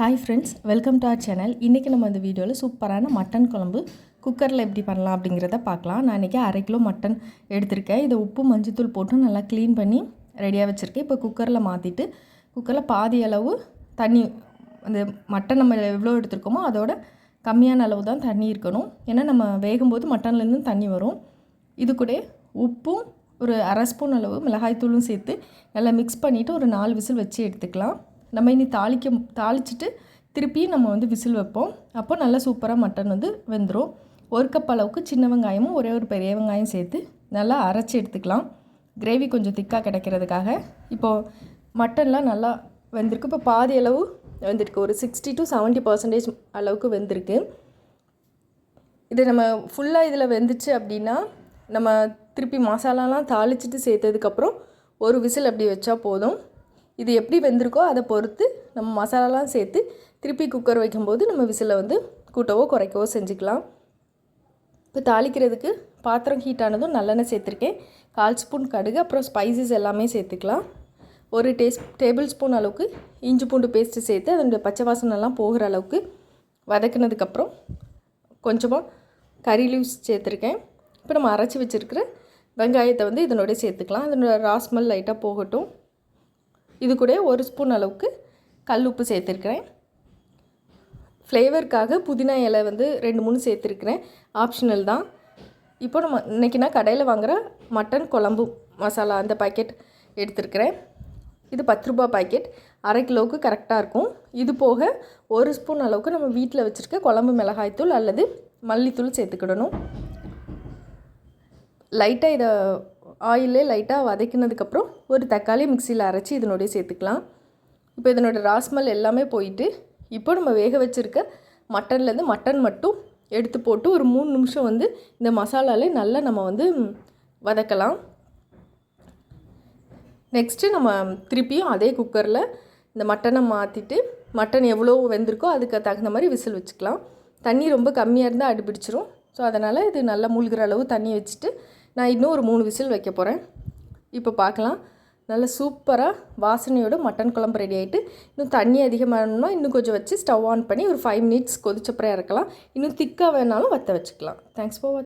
Hi friends welcome to our channel இன்றைக்கி நம்ம இந்த வீடியோவில் சூப்பரான மட்டன் குழம்பு. குக்கரில் எப்படி பண்ணலாம் அப்படிங்கிறத பார்க்கலாம். நான் இன்றைக்கி அரை கிலோ மட்டன் எடுத்திருக்கேன். இதை உப்பு மஞ்சத்தூள் போட்டு நல்லா க்ளீன் பண்ணி ரெடியாக வச்சுருக்கேன். இப்போ குக்கரில் மாற்றிட்டு குக்கரில் பாதி அளவு தண்ணி அந்த மட்டன் நம்ம எவ்வளோ எடுத்திருக்கோமோ அதோட கம்மியான அளவு தான் தண்ணி இருக்கணும். ஏன்னா நம்ம வேகும்போது மட்டன்லேருந்து தண்ணி வரும். இது கூட உப்பும் ஒரு அரை ஸ்பூன் அளவு மிளகாய்த்தூளும் சேர்த்து நல்லா மிக்ஸ் பண்ணிவிட்டு ஒரு நாலு விசில் வச்சு எடுத்துக்கலாம். நம்ம இனி தாளிக்க தாளிச்சிட்டு திருப்பியும் நம்ம வந்து விசில் வைப்போம். அப்போ நல்லா சூப்பராக மட்டன் வந்து வெந்துடும் ஒரு கப் அளவுக்கு சின்ன வெங்காயமும் ஒரே ஒரு பெரிய வெங்காயம் சேர்த்து நல்லா அரைச்சி எடுத்துக்கலாம். கிரேவி கொஞ்சம் திக்காக கிடைக்கிறதுக்காக. இப்போது மட்டன்லாம் நல்லா வெந்திருக்கு. இப்போ பாதி அளவு வெந்திருக்கு. ஒரு சிக்ஸ்டி டு செவன்ட்டி பர்சன்டேஜ் அளவுக்கு வெந்திருக்கு. இது நம்ம ஃபுல்லாக இதில் வெந்துச்சு அப்படின்னா நம்ம திருப்பி மசாலாலாம் தாளிச்சிட்டு சேர்த்ததுக்கப்புறம் ஒரு விசில் அப்படி வச்சா போதும். இது எப்படி வெந்திருக்கோ அதை பொறுத்து நம்ம மசாலாலாம் சேர்த்து திருப்பி குக்கர் வைக்கும்போது நம்ம விசிலை வந்து கூட்டவோ குறைக்கவோ செஞ்சுக்கலாம். இப்போ தாளிக்கிறதுக்கு பாத்திரம் ஹீட் ஆனதும் நல்லெண்ணெய் சேர்த்துருக்கேன். கால் ஸ்பூன் கடுகு அப்புறம் ஸ்பைசஸ் எல்லாமே சேர்த்துக்கலாம். ஒரு டேஸ் டேபிள் ஸ்பூன் அளவுக்கு இஞ்சி பூண்டு பேஸ்ட்டு சேர்த்து அதனுடைய பச்சை வாசனெல்லாம் போகிற அளவுக்கு வதக்குனதுக்கப்புறம் கொஞ்சமாக கறி லீவ்ஸ் சேர்த்துருக்கேன். இப்போ நம்ம அரைச்சி வச்சுருக்கிற வெங்காயத்தை வந்து இதனோட சேர்த்துக்கலாம். அதனோட ராஸ்மல் லைட்டாக போகட்டும். இது கூட ஒரு ஸ்பூன் அளவுக்கு கல் உப்பு சேர்த்துருக்கிறேன். ஃப்ளேவருக்காக புதினா இலை வந்து ரெண்டு மூணு சேர்த்துருக்குறேன். ஆப்ஷனல் தான். இப்போ நம்ம இன்றைக்கி நான் கடையில் வாங்குகிற மட்டன் குழம்பு மசாலா அந்த பாக்கெட் எடுத்துருக்கிறேன். இது பத்து ரூபா பாக்கெட் அரை கிலோவுக்கு கரெக்டாக இருக்கும். இது போக ஒரு ஸ்பூன் அளவுக்கு நம்ம வீட்டில் வச்சுருக்க குழம்பு மிளகாய்த்தூள் அல்லது மல்லித்தூள் சேர்த்துக்கிடணும். லைட்டாக இதை ஆயிலே லைட்டாக வதக்கினதுக்கப்புறம் ஒரு தக்காளி மிக்சியில் அரைச்சி இதனுடைய சேர்த்துக்கலாம். இப்போ இதனோட ராஸ்மல் எல்லாமே போயிட்டு இப்போ நம்ம வேக வச்சுருக்க மட்டன்லேருந்து மட்டன் மட்டும் எடுத்து போட்டு ஒரு மூணு நிமிஷம் வந்து இந்த மசாலாலே நல்லா நம்ம வந்து வதக்கலாம். நெக்ஸ்ட்டு நம்ம திருப்பியும் அதே குக்கரில் இந்த மட்டனை மாற்றிட்டு மட்டன் எவ்வளோ வெந்திருக்கோ அதுக்கு தகுந்த மாதிரி விசில் வச்சுக்கலாம். தண்ணி ரொம்ப கம்மியாக இருந்தால் அடிபிடிச்சிரும். ஸோ அதனால் இது நல்லா மூழ்கிற அளவு தண்ணி வச்சுட்டு நான் இன்னும் ஒரு மூணு விசில் வைக்க போகிறேன் இப்போ பார்க்கலாம். நல்ல சூப்பராக வாசனையோட மட்டன் குழம்பு ரெடி ஆகிட்டு இன்னும் தண்ணி அதிகமாகணும்னா இன்னும் கொஞ்சம் வச்சு ஸ்டவ் ஆன் பண்ணி ஒரு ஃபைவ் மினிட்ஸ் கொதிச்சப்பறம் இறக்கலாம். இன்னும் திக்காக வேணாலும் வற்ற வச்சுக்கலாம். Thanks for